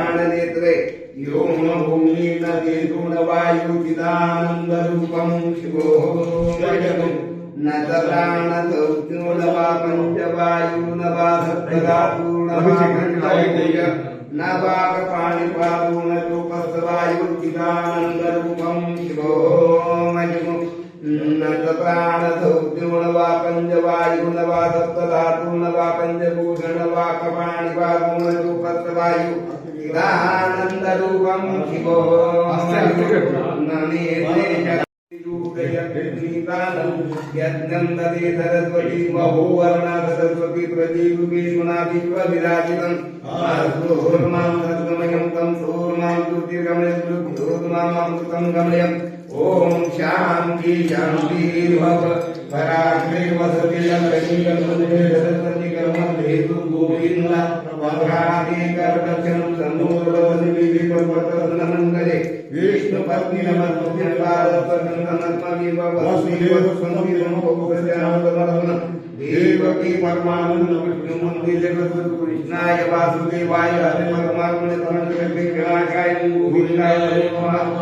प्राणनेत्रे व्योम भूमि नदी वायु चिदानंद रूपम शिवोः न तत्राणतौत्योनवा पञ्चवायु न वा सप्तधातु न वा पञ्चभुज न वाक्पाणिपादो न चोपस्तवायुर्चिदानन्दरूपं शिवोमयुः न तत्राणतौत्यो न वा पञ्चवायु न वा सप्तधातु न वा पञ्चभूषण वा कपाणिपादो न चोपस्तवायु चिदानन्दरूपं शिवोमयुः न नेत्रे यज्ञं ददे सरस्वती महोवर्णा सरस्वती प्रदीपे सुनादित्व विराजितं सूर्मां सद्गमयं तं सूर्मां ज्योतिर्गमयं गमयम्। ॐ शान्ति शान्ति भव पराग्रे वसति लक्ष्मी गणपते सरस्वती कर्मधेतु गोविन्द प्रभाते नमस्ते देवकी परमानंद विष्णु मंदिर जगद्गुरु कृष्णाय वासुदेवाय हरे परमात्मने तमन्ते विनाशाय गोविंदाय नमः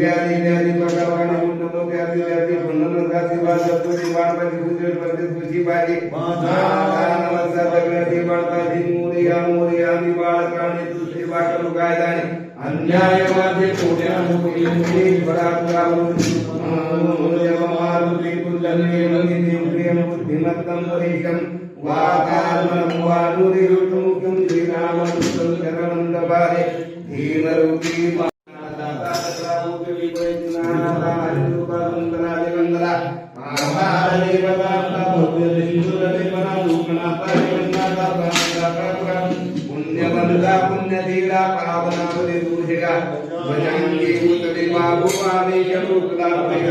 व्याधि व्याधि पटावाणी मुंडनो व्याधि व्याधि भंडनो साथी बा शब्द दिवाण पति पूजन पति तुझी बाजी. माता नमस्कार दगड़ा दिवाण पति मोरिया मोरिया निवाण काणे तुझे बाटलो कायदाने अन्याय वादे कोट्या मोरी मोरी बड़ा कालो मोरजव मारुति कुल्लने मंदिने प्रियम बुद्धिमत्तम परेशम वातालम वानुरि रुतमुखम श्रीरामं संकरणं दबारे धीमरूपी पुण्यवंता पुण्यधीरा पावनावली दूषिका भजंगी उतरी बाबू आवे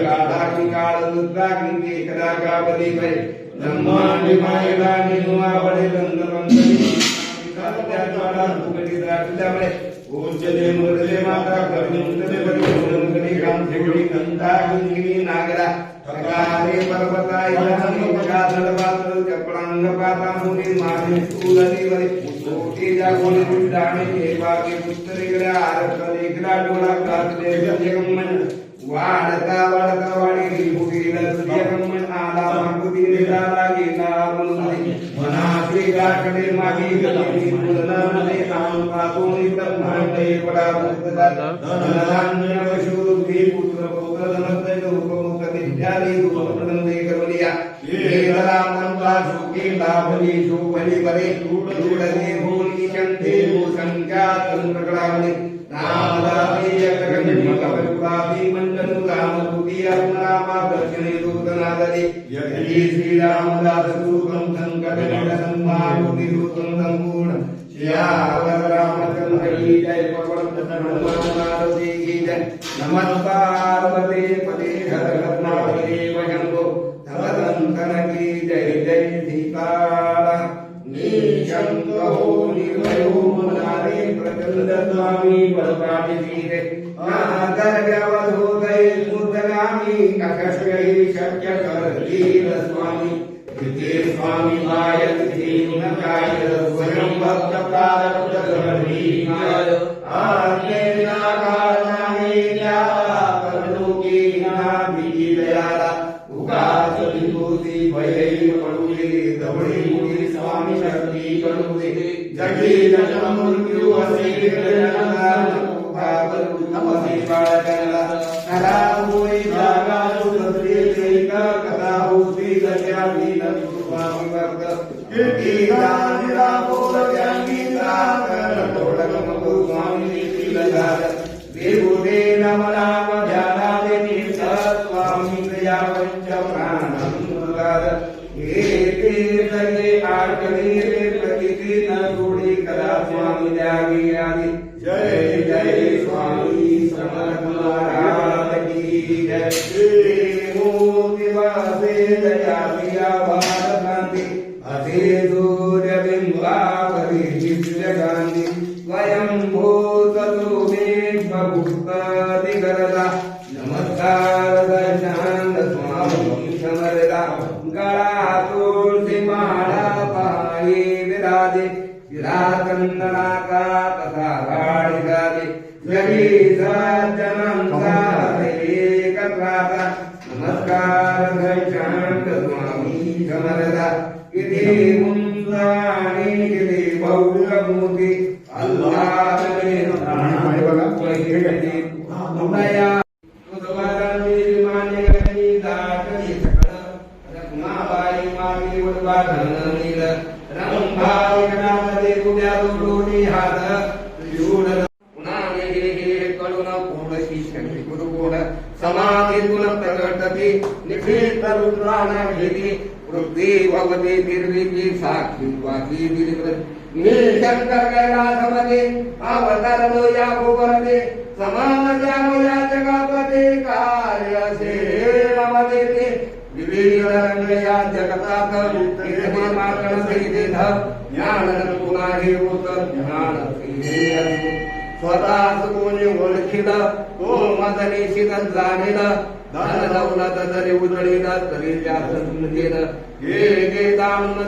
राधाकी काळ रुद्राग्नी कदा कावली भय ब्रह्मांडी मायला निनुआ बडे गंध मंगली सत्यात्माला फुकटी द्राक्षामुळे पूज्यते मुरले माता करुणिंदे बडी मुरंगडी काम शेवडी कंता गुंगिनी नागरा तकारे पर्वताय जलवातल जपणांगपातामुनि मानिस्तूलदेवरे कोटि जागोनि पुष्टामि एवागे पुष्टरेगरा आरतलेगरा डोला कार्तेज जगम्मन वाडता वाडता वाडी रिपुगिरिल जगम्मन आला माकुदिरिला लागेला मुनि मनासे गाकडे मागी गति पुलनाने आम पातोनि ब्रह्मांडे पड़ा पुस्तदा धनधान्य वशो भी पुत्र पौत्र धनतय रूपम विद्याली रूपप्रदंदे करवलिया केदरा मंता सुखी लाभली शोभली बरे दूडले भूनी चंदे भूसंख्या या रामदासी जय जय नमस्कार हर की जय जय हो निर्भयो मनारे प्रचंड स्वामी बलपाटी सीते नागर व्यवधोदय मुद्गामी शक्य कर स्वामी स्वामिनाय स्वामी स्वयं भक्त प्रारब्ध गमनीय आज्ञेना कारणानेल्या कर्णोकी पडुले दवडी मुडी स्वामी शक्ती कडुले जगी जन प्रकटते निखिल रुद्राना घेते भवति निर्विधि साक्षी वाची दिली मी या भुवनते समानजानो या जगपते कार्यसे सेवामध्ये ते विविध रंग या जगतात इथे मात्र होत ज्ञान स्वतःच कोणी ओळखील तो मदने जाणील धन दौलत जरी उजळील तरी त्यात गेलं हे गे जाणून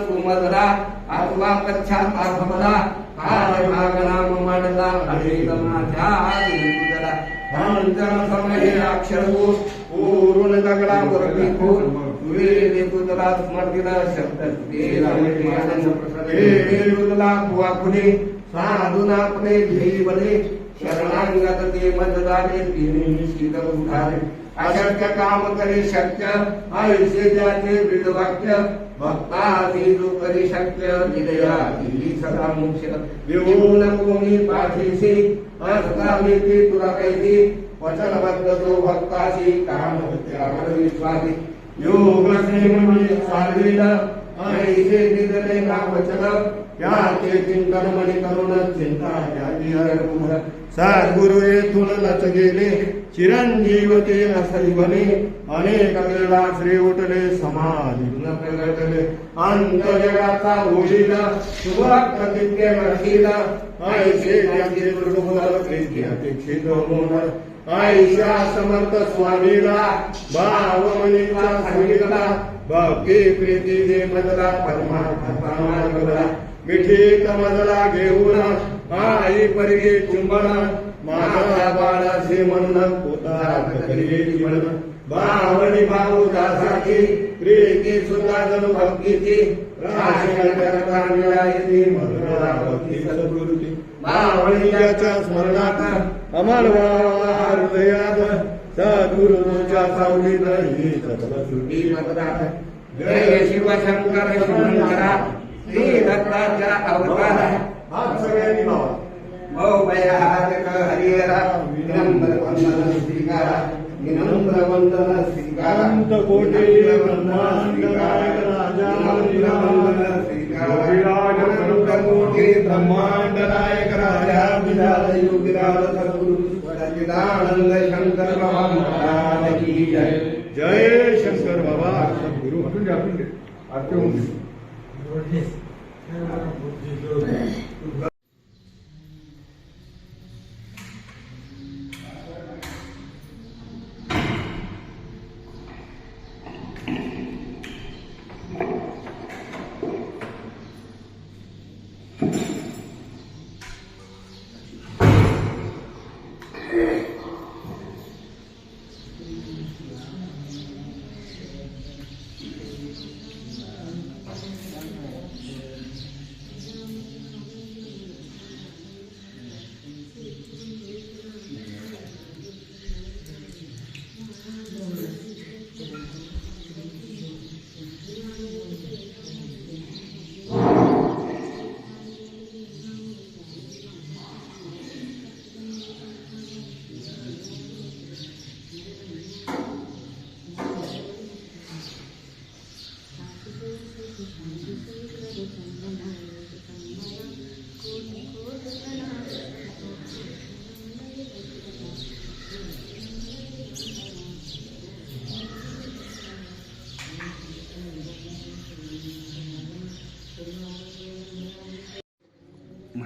आत्मा पश्चात भला काय भागनाम मांडला अनेक माझ्या तुझला अक्षर पूर्ण दगडावर लिखून तुझे तुझला शब्द तुझला साधून आपले ध्येय बने ते मतदारे तिने निश्चित उठारे अशक्य काम करे शक्य आयुष्य ज्याचे विधवाक्य भक्ता जो करे शक्य निदया दिली सदा मोक्ष विभून कोणी पाठीशी असता मी ती तुला कैसी वचनबद्ध तो भक्ताशी काम त्यावर विश्वासी योग श्रीमणी साधवीला ऐसे निदले वचन चिंता सद्गुरु येथून नच गेले. चिरंजीव ते अनेक वेळा श्री उठले समाधी प्रगटले अंत जगाचा होईल सुभक्त तिथे ऐसे त्यांचे अपेक्षित होणार ऐशा समर्थ स्वामीला भावमणीचा सांगितला भक्ती प्रीती दे मदला परमात्मा मिठी कमजला घेऊन आई परगे चुंबन माझा बाळाचे म्हणून पोतात करी जीवन. भावनी भाऊ दासाची प्रीती सुद्धा जणू भक्तीची राशी करता मिळायची मधुरा भक्ती सद्गुरुची. भावणीच्या स्मरणात अमर हृदयात सद्गुरूच्या सावलीत ही सकल सुटी मतदात जय शिवशंकर शिवशंकरा श्री दत्ताच्या अवतार. हात सगळ्यांनी लावा मौभयाजक हरिहरा विनम्र वंदन स्वीकारा अनंत कोटी ब्रह्मांड नायक राजा स्वीकारा अनंत कोटी ब्रह्मांड नायक राजा विराज योगिराज सद्गुरु सच्चिदानंद शंकर बाबा महाराज की जय। जय शंकर बाबा सद्गुरु हटून घ्या हटून घ्या आरती होऊन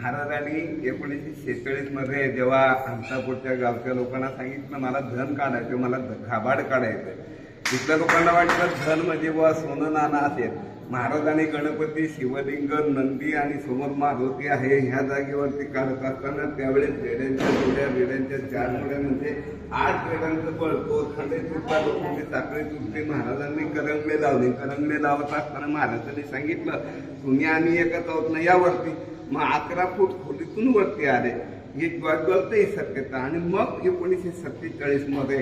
महाराजांनी एकोणीसशे शेहेचाळीसमध्ये जेव्हा अंतापूरच्या गावच्या लोकांना सांगितलं मला धन काढायचं मला ध- घाबाड काढायचं तिथल्या लोकांना वाटलं धन म्हणजे बुवा सोनं नाना असेल. महाराजांनी गणपती शिवलिंग नंदी आणि समोर मारुती आहे ह्या जागेवरती काढत असताना त्यावेळेस रेड्यांच्या जोड्या रेड्यांच्या चार जोड्या म्हणजे आठ रेड्यांचं बळतो खंडे तुटला म्हणजे साखळी तुटते महाराजांनी करंगले लावले. करंगले लावत असताना महाराजांनी सांगितलं तुम्ही आम्ही एकच आहोत ना यावरती. मग अकरा फूट खोलीतून वरती आले. ही गळतं ही सत्यता. आणि मग एकोणीसशे सत्तेचाळीसमध्ये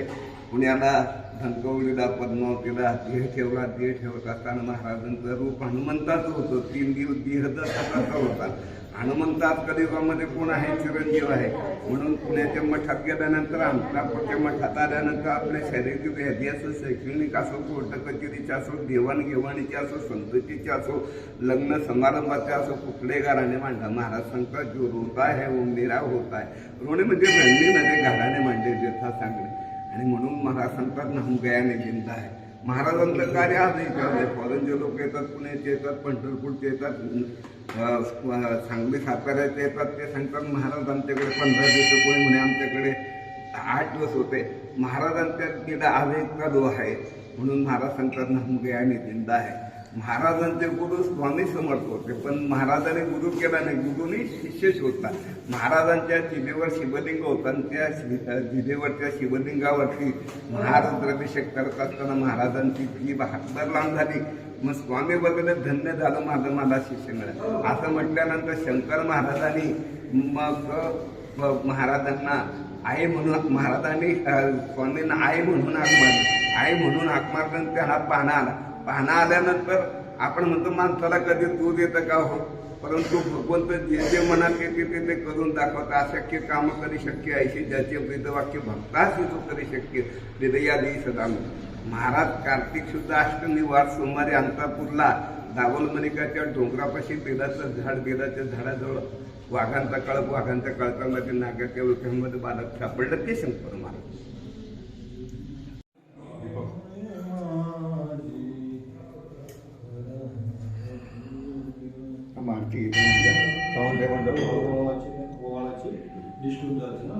पुण्याला धनकवडीला पद्मावतीला देह ठेवला देह ठेवत असताना महाराजांचं रूप हनुमंताचं होतं. तीन दिवस देह दत्ताचा होता. हनुमंतात कलियुगामध्ये कोण आहे? चिरंजीव आहे. म्हणून पुण्याच्या मठात गेल्यानंतर अंतरापूरच्या मठात आल्यानंतर आपल्या शारीरिक व्याधी असो शैक्षणिक असो कोर्ट कचेरीची असो देवाणघेवाणीची असो संततीची असो लग्न समारंभाचे असो कुठले घराने मांडला महाराज सांगतात जो रोता आहे वो मेरा होता है रोणे म्हणजे रणनीमध्ये घराने मांडले जथा सांगणे. आणि म्हणून महाराज सांगतात ना गयाने आहे महाराजांचं कार्य आज चाललंय फॉरेनचे लोक येतात पुण्याचे येतात पंढरपूरचे येतात सांगली साताऱ्याचे येतात ते सांगतात महाराज आमच्याकडे पंधरा दिवस कोणी म्हणे आमच्याकडे आठ दिवस होते. महाराजांच्या गेला आवेगचा जो आहे. म्हणून महाराज सांगतात ना हम गयाने आहे महाराजांचे गुरु स्वामी समर्थ होते. पण महाराजांनी गुरु केला नाही गुरुनी शिष्य शोधला महाराजांच्या जिभेवर शिवलिंग होतं आणि त्या शि- जिभेवरच्या शिवलिंगावरती महारुद्राभिषेक करत असताना महाराजांची ती बहात्तर लांब झाली. मग स्वामी वगैरे धन्य झालं माझं मला शिष्य मिळालं. असं म्हटल्यानंतर शंकर महाराजांनी मग महाराजांना आई म्हणून महाराजांनी स्वामींना आई म्हणून हाक मारली आई म्हणून हाक मारल्यानंतर हा पाहणा आला. पाहणा आल्यानंतर आपण म्हणतो माणसाला कधी दूध येतं का हो? परंतु भगवंत जे जे मनात येते ते ते करून दाखवतात. अशक्य काम करी शक्य आहे. ज्याचे वेदवाक्य भक्ताशी येतो कधी शक्य. हृदयादी सदाम महाराज कार्तिक शुद्ध अष्टमी वार सोमवारी अंतापूरला दावल मलिकाच्या डोंगरापाशी बेलाचं झाड बेलाच्या झाडाजवळ वाघांचा कळप वाघांच्या कळपामध्ये नागाच्या वृक्षांमध्ये बालक सापडलं ते शंकर महाराज. మంచి సౌండ్ ఏమంటారు పోవాలొచ్చి డిస్ట్రిబ్యూట్ చేసిన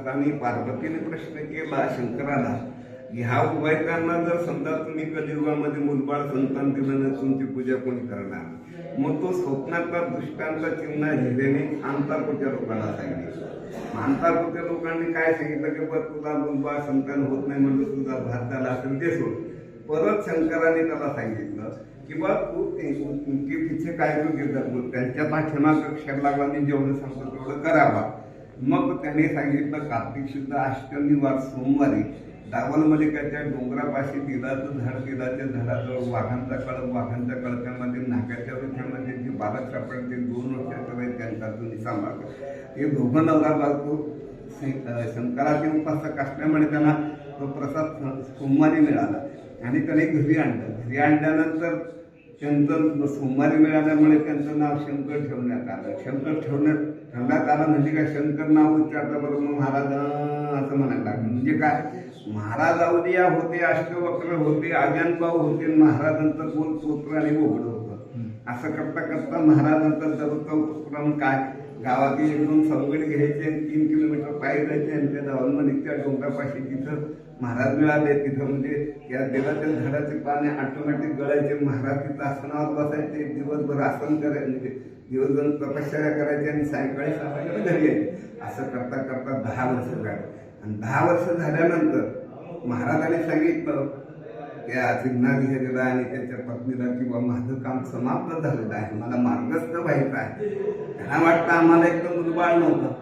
असताना पार्वतीने प्रश्न केला शंकराला ह्या उभयतांना जर समजा तुम्ही कलियुगामध्ये मुलबाळ संतान दिलं नसून तुमची पूजा कोणी करणार? मग तो स्वप्नातला दृष्टांत चिन्ह हिरेने अंतापूरच्या लोकांना सांगितलं. अंतापूरच्या लोकांनी काय सांगितलं की बरं तुला मुलबाळ संतान होत नाही म्हणलं तुझा भात झाला असेल ते सोड. परत शंकराने त्याला सांगितलं की बा तू ते- उनके काय तू मग त्यांच्या पाठीमाग अक्षर लागला मी जेवढं सांगतो तेवढं करावा. मग त्याने सांगितलं कार्तिक शुद्ध अष्टमीवार सोमवारी दावल मलिकाच्या डोंगरापाशी तिलाचं झाड तिलाच्या झाडाजवळ वाघांचा कळप वाघांच्या कळप्यामध्ये नाकाच्या वृक्षामध्ये जे बालक सापडते ते दोन वर्षाचं वय त्यांचा तुम्ही सांभाळ ते दोघं नवरा बायको शंकराचे उपासक असल्यामुळे त्यांना तो प्रसाद सोमवारी मिळाला. आणि त्याने घरी आणलं. घरी आणल्यानंतर त्यांचं सोमवारी मिळाल्यामुळे त्यांचं नाव शंकर ठेवण्यात आलं. शंकर ठेवण्यात ठेवण्यात आलं म्हणजे काय? शंकर नाव उच्चारता बरोबर महाराज असं म्हणायला लागलं. म्हणजे काय? महाराज अवलिया होते अष्टवक्र होते आज्ञानभाऊ होते महाराजांचं बोल पुत्र आणि बोबड होतं. असं करता करता महाराजांचा दररोजचा उपक्रम काय? गावातील एक दोन सवगड घ्यायचे आणि तीन किलोमीटर पायी जायचे आणि त्या दावणमध्ये त्या डोंगरापाशी तिथं महाराज मिळाले. तिथं म्हणजे या देवाच्या झाडाचे पाने ऑटोमॅटिक गळायचे. महाराज तिथं आसनावर बसायचे दिवसभर आसन करायचे. दिवसभर तपश्चर्या करायची आणि सायंकाळी सहा वाजेला घरी यायचे. असं करता करता दहा वर्ष झाले. आणि दहा वर्ष झाल्यानंतर महाराजांनी सांगितलं त्या दिला आणि त्याच्या पत्नीला किंवा माझं काम समाप्त झालेलं आहे. मला मार्गस्थ व्हायचं आहे. त्यांना वाटतं आम्हाला एक तर मुलबाळ नव्हतं.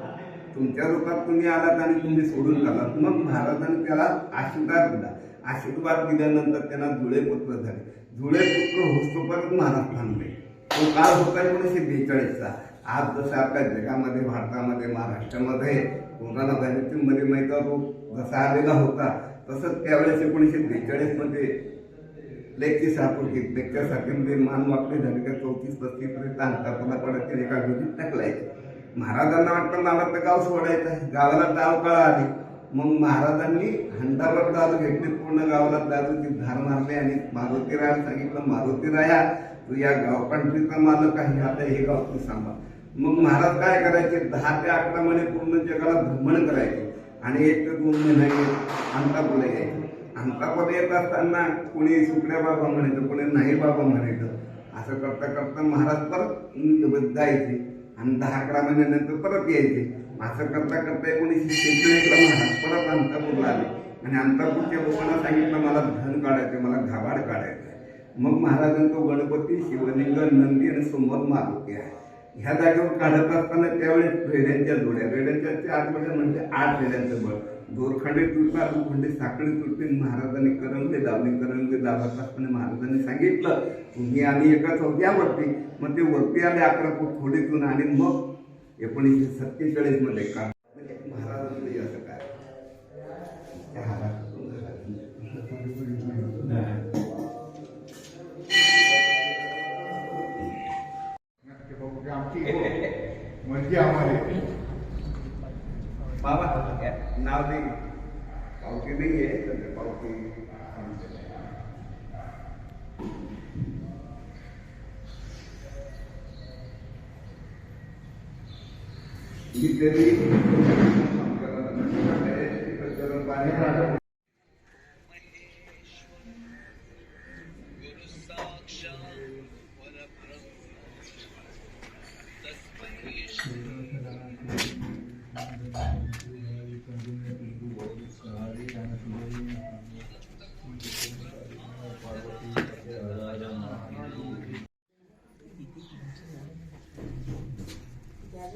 तुमच्या रूपात तुम्ही आलात आणि तुम्ही सोडून गेलात मग महाराजांनी त्याला आशीर्वाद दिला. आशीर्वाद दिल्यानंतर त्यांना जुळे पुत्र झाले. जुळे पुत्र होस्तोपर्यंत महाराज थांबले. तो काळ होता एकोणीसशे बेचाळीसचा आज जसं आपल्या जगामध्ये भारतामध्ये महाराष्ट्रामध्ये कोरोना व्हायरसमध्ये माहिती रोग जसा आलेला होता तसंच त्यावेळेस एकोणीसशे बेचाळीसमध्ये मध्ये लेखची लेक्चर लेक्चरसाठी मान वाकडी झाली का चौतीस पस्तीसपर्यंत पर्यंत पडत ते एका विधीत टाकलायचे महाराजांना वाटतं मला तर गाव सोडायचं आहे. गावाला दाव कळा आली मग महाराजांनी हंडाभर दारू घेतली. पूर्ण गावाला दारूची धार मारली आणि मारुतीरायाला सांगितलं मारुतीराया तू या गावपांढरीचा मालक आहे आता हे गाव तू सांभाळ. मग महाराज काय करायचे? दहा ते अकरा महिने पूर्ण जगाला भ्रमण करायचे. आणि एक ते दोन महिने अंतापुला यायचे. अंतापुला येत असताना कोणी सुकड्या बाबा म्हणायचं कोणी नाही बाबा म्हणायचं. असं करता करता महाराज परत जायचे आणि दहा अकरा महिन्यानंतर परत यायचे. असं करता करता एकोणीसशे शेहेचाळीसला महाराज परत अंतापूरला आले. आणि अंतापूरच्या लोकांना सांगितलं मला धन काढायचं मला घाबाड काढायचं मग महाराजांचा गणपती शिवलिंग नंदी आणि समोर मारुती आहे. ह्या जागेवर काढत असताना त्यावेळेस रेड्यांच्या जोड्या. रेड्यांच्या चार जोड्या म्हणजे आठ रेड्यांचं बळ. दोरखंडे तुटला लोखंडे साखळी तुटली महाराजांनी करंगले दावले करंगले दावत असताना महाराजांनी सांगितलं तुम्ही आणि एका वरती मग ते वरती आले अकरा फूट खोडीतून आणि मग एकोणीसशे सत्तेचाळीसमध्ये का महाराजांचं म्हणजे आम्हाला बाबा या, नाव दे। पावती नाही आहे सध्या पावती मी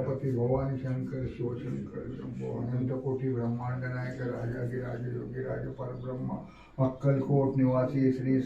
प्रजापती भवानी शंकर शिवशंकर शंभो अनंत कोटी ब्रह्मांड नायक राजा गिराज योगी राज परब्रह्म अक्कलकोट निवासी श्री